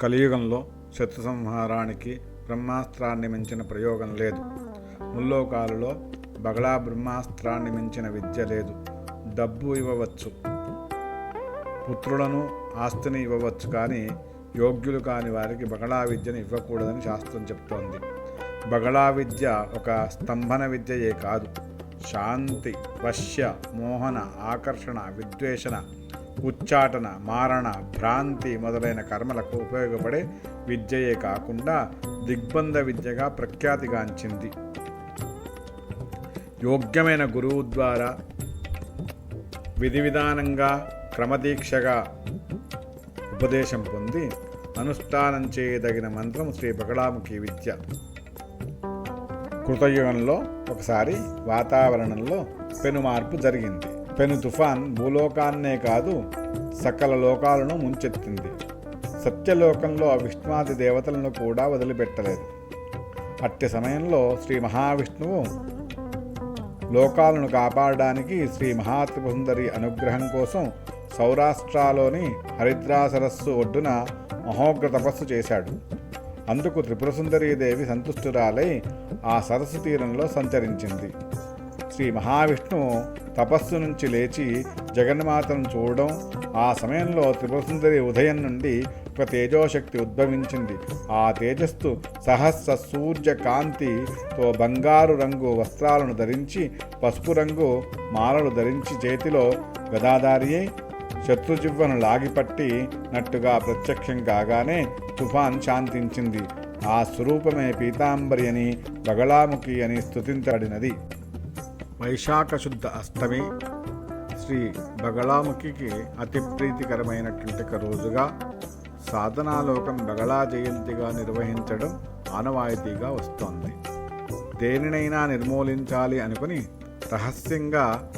కలియుగంలో శత్రు సంహారానికి బ్రహ్మాస్త్రాన్ని మించిన ప్రయోగం లేదు. ముల్లోకాలలో బగళా బ్రహ్మాస్త్రాన్ని మించిన విద్య లేదు. డబ్బు ఇవ్వవచ్చు. పుత్రులను ఆస్తిని ఇవ్వవచ్చు కానీ యోగ్యులు కాని వారికి బగళా విద్యను ఇవ్వకూడదని శాస్త్రం చెప్తోంది. బగళా విద్య ఒక స్తంభన విద్యయే కాదు. శాంతి వశ్య మోహన ఆకర్షణ విద్వేషణ ఉచ్చాటన మారణ భ్రాంతి మొదలైన కర్మలకు ఉపయోగపడే విద్యయే కాకుండా దిగ్బంధ విద్యగా ప్రఖ్యాతిగాంచింది. యోగ్యమైన గురువు ద్వారా విధి విధానంగా క్రమదీక్షగా ఉపదేశం పొంది అనుష్ఠానం చేయదగిన మంత్రం శ్రీ బగళాముఖి విద్య. కృతయుగంలో ఒకసారి వాతావరణంలో పెను మార్పు జరిగింది. పెను తుఫాన్ భూలోకాన్నే కాదు సకల లోకాలను ముంచెత్తింది. సత్యలోకంలో విష్ణువాది దేవతలను కూడా వదిలిపెట్టలేదు. అట్టి సమయంలో శ్రీ మహావిష్ణువు లోకాలను కాపాడడానికి శ్రీ మహాత్రిపుసుందరి అనుగ్రహం కోసం సౌరాష్ట్రలోని హరిద్రా సరస్సు ఒడ్డున మహోగ్ర తపస్సు చేశాడు. అందుకు త్రిపురసుందరీదేవి సంతుష్టురాలై ఆ సరస్సు తీరంలో సంచరించింది. శ్రీ మహావిష్ణువు తపస్సు నుంచి లేచి జగన్మాతను చూడడం ఆ సమయంలో త్రిపురసుందరి ఉదయం నుండి ఒక తేజోశక్తి ఉద్భవించింది. ఆ తేజస్సు సహస్ర సూర్య కాంతితో బంగారు రంగు వస్త్రాలను ధరించి పసుపు రంగు మాలలు ధరించి చేతిలో గదాదారి అయి శత్రుజివ్వను లాగిపట్టి నట్టుగా ప్రత్యక్షం కాగానే తుఫాన్ శాంతించింది. ఆ స్వరూపమే పీతాంబరి అని బగళాముఖి అని స్థుతించబడినది వైశాఖ శుద్ధ అష్టమి శ్రీ బగళాముఖికి అతి ప్రీతికరమైనటువంటి ఒక రోజుగా సాధనాలోకం బగళా జయంతిగా నిర్వహించడం ఆనవాయితీగా వస్తోంది. దేనినైనా నిర్మూలించాలి అనుకుని రహస్యంగా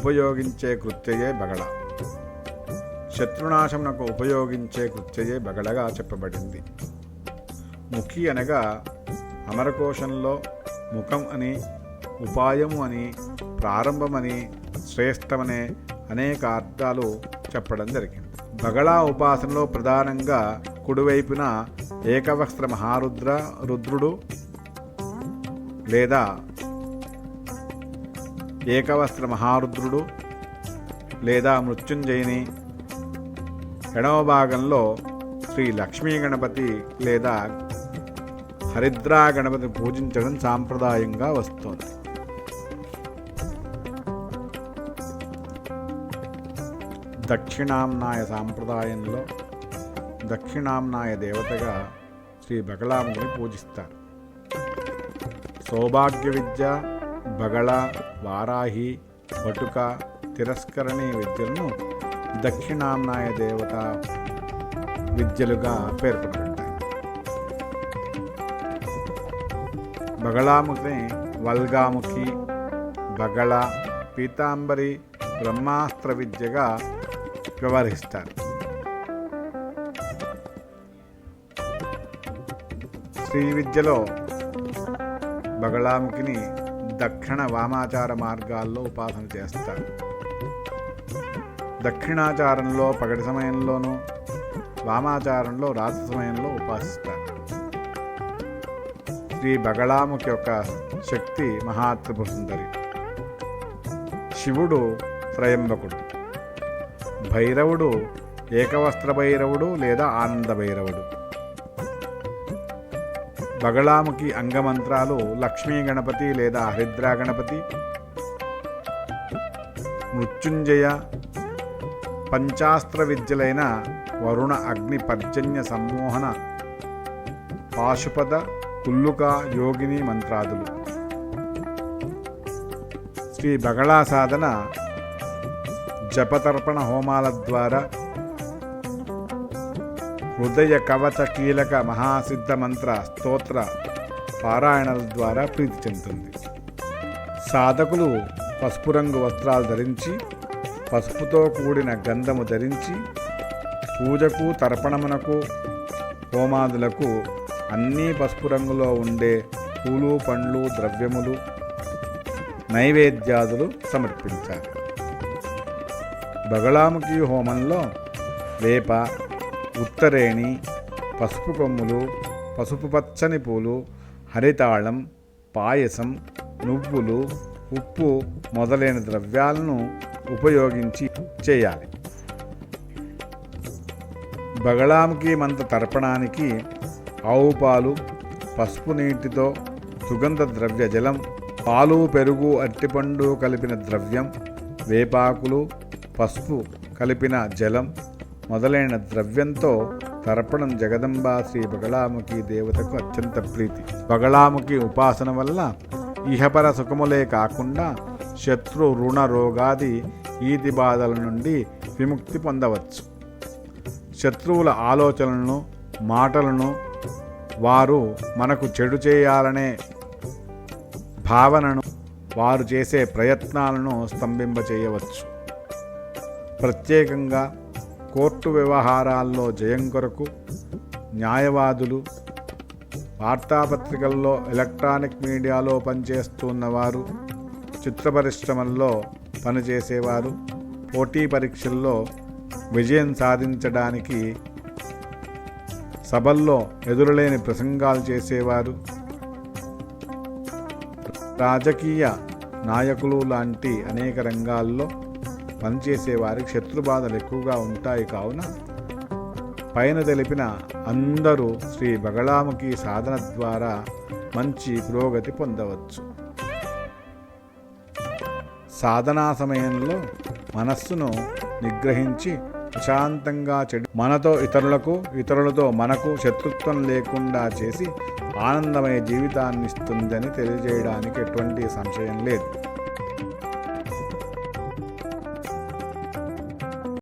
ఉపయోగించే కృత్యయే బగళ. శత్రునాశమునకు ఉపయోగించే కృత్యయే బగళగా చెప్పబడింది. ముఖి అనగా అమరకోశంలో ముఖం అని ఉపాయము అని ప్రారంభమని శ్రేష్టమనే అనేక అర్థాలు చెప్పడం జరిగింది. బగళా ఉపాసనలో ప్రధానంగా కుడివైపున ఏకవస్త్ర మహారుద్ర రుద్రుడు లేదా ఏకవస్త్ర మహారుద్రుడు లేదా మృత్యుంజయని. ఎడవ భాగంలో శ్రీ లక్ష్మీ గణపతి లేదా హరిద్రా గణపతి పూజించడం సాంప్రదాయంగా వస్తోంది. దక్షిణాంనాయ సాంప్రదాయంలో దక్షిణాంనాయ దేవతగా శ్రీ బగళాముని పూజిస్తారు. సౌభాగ్య విద్య బగళ వారాహి వటుక తిరస్కరణి విద్యలను దక్షిణాంనాయ దేవత విద్యలుగా పేర్కొనబడ్డాయి బగళాముఖి వల్గాముఖి బగళ పీతాంబరి బ్రహ్మాస్త్ర విద్యగా వ్యవహరిస్తారు శ్రీ విద్యలో బగళాముఖిని దక్షిణ వామాచార మార్గాల్లో ఉపాసన చేస్తారు దక్షిణాచారంలో పగటి సమయంలోనూ వామాచారంలో రాత్రి సమయంలో ఉపాసిస్తారు శ్రీ బగళాముఖి యొక్క శక్తి మహాత్రిపు సుందరి శివుడు త్రయంబకుడు భైరవుడు ఏకవస్త్ర భైరవుడు లేదా ఆనంద భైరవుడు. బగళాముఖి అంగమంత్రాలు లక్ష్మీ గణపతి లేదా హరిద్రా గణపతి మృత్యుంజయ పంచాస్త్ర విద్యలైన వరుణ అగ్ని పర్జన్య సమ్మోహన పాశుపద కుల్లుక యోగిని మంత్రాదులు. శ్రీ బగళా సాధన జపతర్పణ హోమాల ద్వారా హృదయ కవచ కీలక మహాసిద్ధ మంత్ర స్తోత్ర పారాయణల ద్వారా ప్రీతి చెందుతుంది. సాధకులు పసుపు రంగు వస్త్రాలు ధరించి పసుపుతో కూడిన గంధము ధరించి పూజకు తర్పణమునకు హోమాదులకు అన్నీ పసుపు రంగులో ఉండే పూలు పండ్లు ద్రవ్యములు నైవేద్యాదులు సమర్పించారు బగళాముఖి హోమంలో వేప ఉత్తరేణి పసుపు కొమ్ములు పసుపు పచ్చని పూలు హరితాళం పాయసం నువ్వులు ఉప్పు మొదలైన ద్రవ్యాలను ఉపయోగించి చేయాలి. బగళాముఖి మంత తర్పణానికి ఆవు పాలు పసుపు నీటితో సుగంధ ద్రవ్య జలం పాలు పెరుగు అరటిపండు కలిపిన ద్రవ్యం వేపాకులు పసుపు కలిపిన జలం మొదలైన ద్రవ్యంతో తరపడం జగదంబా శ్రీ బగళాముఖి దేవతకు అత్యంత ప్రీతి. బగళాముఖి ఉపాసన వల్ల ఇహపర సుఖములే కాకుండా శత్రు రుణ రోగాది ఈతి బాధల నుండి విముక్తి పొందవచ్చు. శత్రువుల ఆలోచనలను మాటలను వారు మనకు చెడు చేయాలనే భావనను వారు చేసే ప్రయత్నాలను స్తంభింపచేయవచ్చు. ప్రత్యేకంగా కోర్టు వ్యవహారాల్లో జయం కొరకు న్యాయవాదులు వార్తాపత్రికల్లో ఎలక్ట్రానిక్ మీడియాలో పనిచేస్తున్నవారు చిత్ర పరిశ్రమల్లో పనిచేసేవారు పోటీ పరీక్షల్లో విజయం సాధించడానికి సభల్లో ఎదురులేని ప్రసంగాలు చేసేవారు. రాజకీయ నాయకులు లాంటి అనేక రంగాల్లో పనిచేసే వారికి శత్రుబాధలు ఎక్కువగా ఉంటాయి కావున పైన తెలిపిన అందరూ శ్రీ బగళాముఖి సాధన ద్వారా మంచి పురోగతి పొందవచ్చు. సాధనా సమయంలో మనస్సును నిగ్రహించి ప్రశాంతంగా చెడు మనతో ఇతరులకు ఇతరులతో మనకు శత్రుత్వం లేకుండా చేసి ఆనందమయ జీవితాన్ని ఇస్తుందని తెలియజేయడానికి ఎటువంటి సంశయం లేదు.